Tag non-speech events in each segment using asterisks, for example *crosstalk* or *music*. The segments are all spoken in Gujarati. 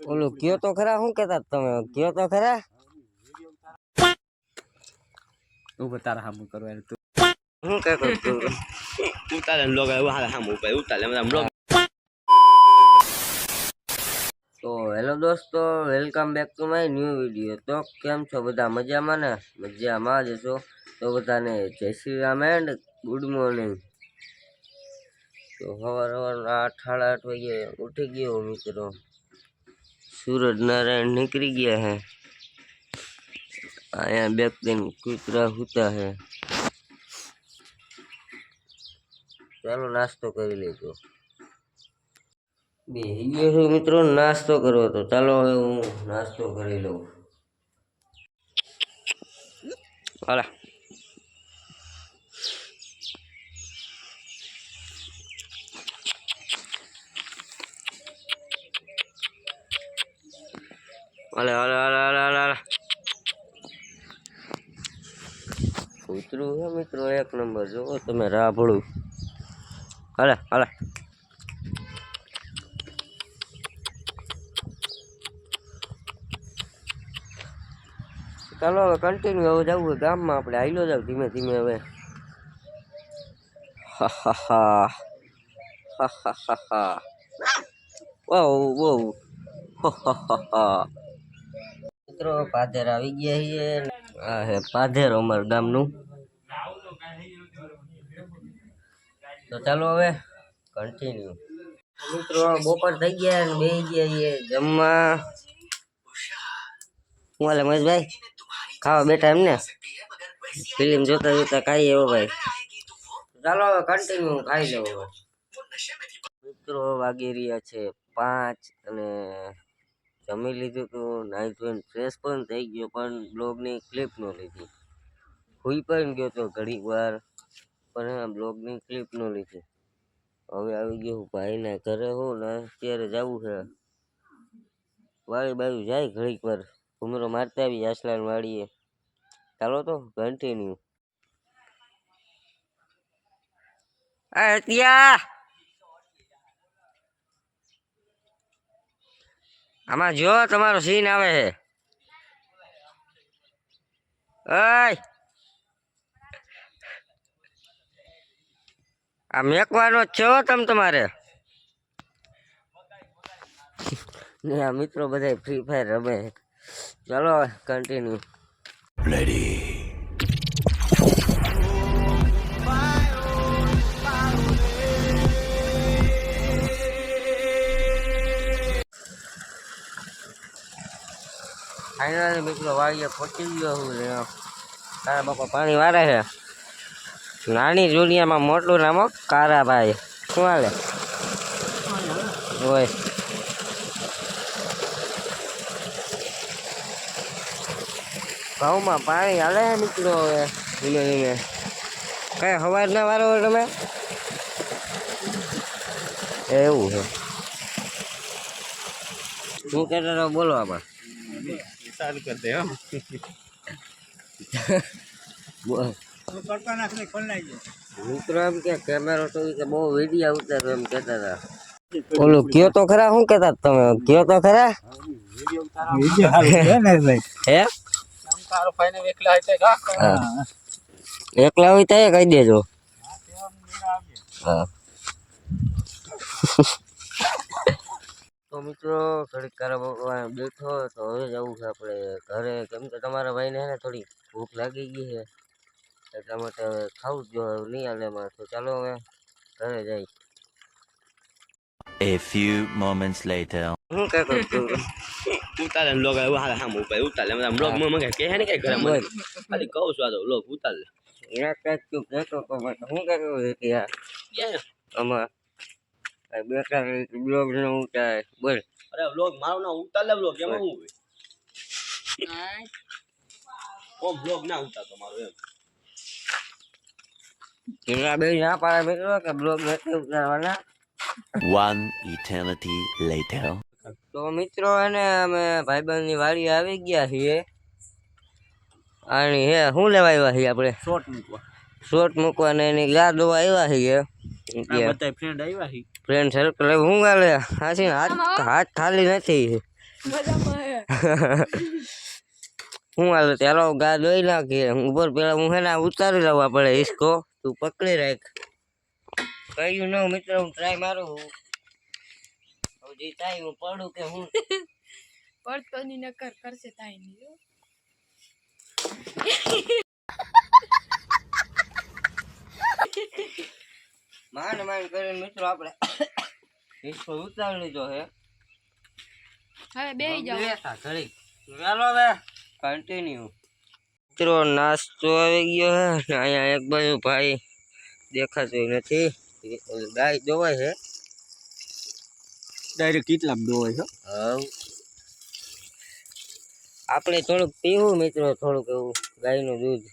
ઓલું કયો તો ખરા શું કેતા તમે? કયો તો ખરા? ઊભો તારા હામું કરવા તું. શું કે તું? તું તારે લોગ હાલ હામું ઉપર ઉતારે એમ લોગ. તો હેલો દોસ્તો welcome back to my new video. તો કેમ છો બધા? મજામાં ને? મજામાં જ છો? તો બધાને જય Shri Ram and good morning. તો સવાર સવાર આઠ સાડા આઠ વાગે ઉઠી ગયો મિત્રો. સૂરજ નારાયણ નીકળી ગયા હે. અહીંયા બેક દિન કૂતરા હૂતા હે. ચાલો નાસ્તો કરી લેજો. બે ગયો છું મિત્રો, નાસ્તો કરવો તો ચાલો હવે હું નાસ્તો કરી લઉં. હાલા. હાલે હાલે હાલે હાલે હાલે હાલે કૂતરું હે મિત્રો એક નંબર જુઓ તમે રાભળું હાલે હાલે ચાલો, હવે કન્ટિન્યુ હવે જવું હોય ગામમાં, આપણે હાઈલો જાવ ધીમે ધીમે હવે. હા હા હા. હા હા હા હા હા હા. મિત્રો, પાધેર આવી ગયા છીએ. આ હે પાધેર અમાર ગામનું. તો ચાલો હવે કન્ટિન્યુ મિત્રો, બપોર થઈ ગયા અને બે ગયા છીએ જમવા. હું હાલે મહેશભાઈ? ખાવા બેઠા એમને? ફિલ્મ જોતા જોતા ખાઈએ એવો ભાઈ. ચાલો હવે કન્ટિન્યુ ખાઈ લેવો મિત્રો, વાગી રહ્યા છે પાંચ અને જમી લીધું તો નાઈ ધોઈને ફ્રેશ પણ થઈ ગયો, પણ બ્લોગની ક્લિપ ન લીધી. હોઈ પણ ગયો તો ઘડીક વાર, પણ બ્લોગની ક્લિપ ન લીધી. હવે આવી ગયો ભાઈના ઘરે હો ને અત્યારે જવું છે. વાળી બાજુ જાય ઘડીક વાર ઘૂમરો મારતા આવી આસલાન વાળીએ. ચાલો તો કન્ટિન્યુ ત્યાં આમાં જો તમારો સીન આવે છે. આ મેકવાનો જ છો તમ તમારે. ને આ મિત્રો બધા ફ્રી ફાયર રમે ચાલો કન્ટિન્યુ ફાઇનલી મિત્રો વાળીએ પહોંચી ગયો હું તારા બાપા પાણી વારે છે. નાની જુનિયામાં મોટું નામો કારાભાઈ. શું હાલે? હોય ઘઉંમાં પાણી હાલે છે મિત્રો હવે, ધીમે ધીમે. કઈ સવાર ના વારો તમે? એવું છે. શું કહેતા હતા બોલો આમાં? ચાલુ કરી દે મિત્રો એમ કે કેમેરો તો બહુ વીડિયો ઉતારો એમ કહેતા હતા. ઓલું કયો તો ખરા? શું કહેતા તમે? કયો તો ખરા? હે? એકલા હોય તો કહી દેજો. હા. તો મિત્રો થોડીક કારા ભગવાન બેઠો તો હવે જવું છે આપણે ઘરે. કેમ કે તમારા ભાઈને હે ને થોડી ભૂખ લાગી ગઈ છે. એટલા માટે હવે ખાવું જ જો નહીં હાલે એમાં તો ચાલો હવે ઘરે જઈ A few moments later. હું કઈ કરું તું ઉતારે ને લોગ આવ્યો હાલ હામું ઉપર ઉતારે એમ લોગમાં મંગે કે હે ને કઈ ઘરે? બોલ. ખાલી કહું છું આ તો લોગ ઉતારે એક કંઈક તું કહેતો તો મને હું કઈ કહું કે યાર ક્યાં? આમાં આ બ્લોગ ને ઉતાર બોલ. અરે લોગ મારો ના ઉતારે લોગ એમાં હું હોય? બ્લોગ ના ઉતારતો મારો એમ? પેલા બે ના પાડે મિત્રો કે બ્લોગ નથી ઉતારવાના. One eternity later. તો મિત્રો એને અમે ભાઈબંધની વાડી આવી ગયા છીએ. અને હે શું લેવા આવ્યા છીએ આપણે? શોર્ટ મૂકવા. શોર્ટ મૂકવાને એની યાદ દવા આવ્યા છીએ. બધા ફ્રેન્ડ આવ્યા હી ફ્રેન્ડ સર્કલ હું ગાલે હાસી હાથ હાથ ખાલી નથી. હું. હાલ ચાલો ગા દોઈ નાખીએ. ઉપર પેલા હું હેના ઉતારી લેવા પડે હિસકો. તું પકડી રાખ. કયું ન મિત્ર હું ટ્રાય મારું હજી થાય હું પડું કે હું? *laughs* પડતો ની નકર કરશે થાય નહીં હો. *laughs* માંડ માંડ કરીને મિત્રો આપણે હિસકો ઉતારી લીધો હે. હવે બે જાઓ. બેઠા ઘડીક. ચાલો હવે કન્ટિન્યુ મિત્રો નાસ્તો આવી ગયો હે. ને અહીંયા એક બાજુ ભાઈ દેખાતું નથી. ગાય દોવાય છે ડાયરેક્ટ કેટલા દોવાય છે? હા આપણે થોડુંક પીવું મિત્રો થોડુંક એવું ગાયનું દૂધ.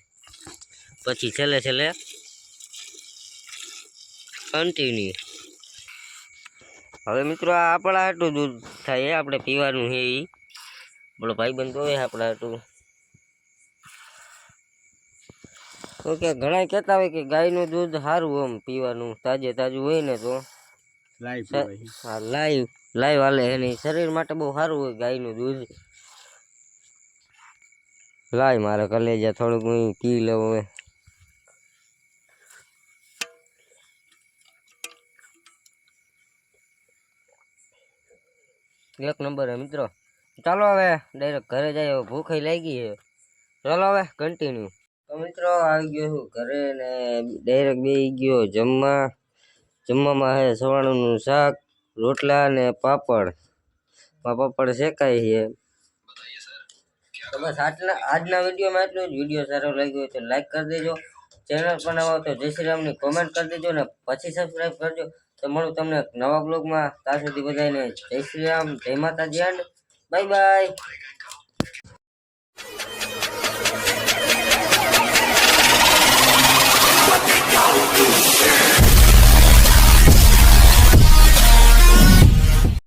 પછી છેલ્લે છેલ્લે કન્ટિન્યુ હવે મિત્રો આ આપણા હાટું દૂધ થાય એ આપણે પીવાનું છે એ બોલો ભાઈ બંધ હોય આપણા હાટું. તો કે ઘણા કહેતા હોય કે ગાયનું દૂધ સારું આમ પીવાનું તાજે તાજું હોય ને તો. લાઈવ હા લાઈવ લાઈવ હાલે એની શરીર માટે બહુ સારું હોય ગાયનું દૂધ. લાય મારે કલેજા થોડુંક હું પી લઉં હવે. એક નંબર હે મિત્રો. ચાલો હવે ડાયરેક્ટ ઘરે જાય ભૂખ લાગી છે ચાલો હવે કન્ટિન્યુ તો મિત્રો આવી ગયો છું ઘરે ને ડાયરેક્ટ બેસી ગયો જમવા. જમવામાં હે સવાણુંનું શાક, રોટલા ને પાપડ. પાપડ શેકાય છે તો બસ આટલા આજના વિડીયોમાં એટલું જ. વીડિયો સારો લાગ્યો તો લાઈક કરી દેજો. ચેનલ પર નવા તો જય શ્રી રામની કોમેન્ટ કરી દેજો ને પછી સબસ્ક્રાઈબ કરજો. તો મળું તમને નવા બ્લોગમાં ત્યાં સુધી બધાને જય શ્રી રામ, જય માતાજી and bye bye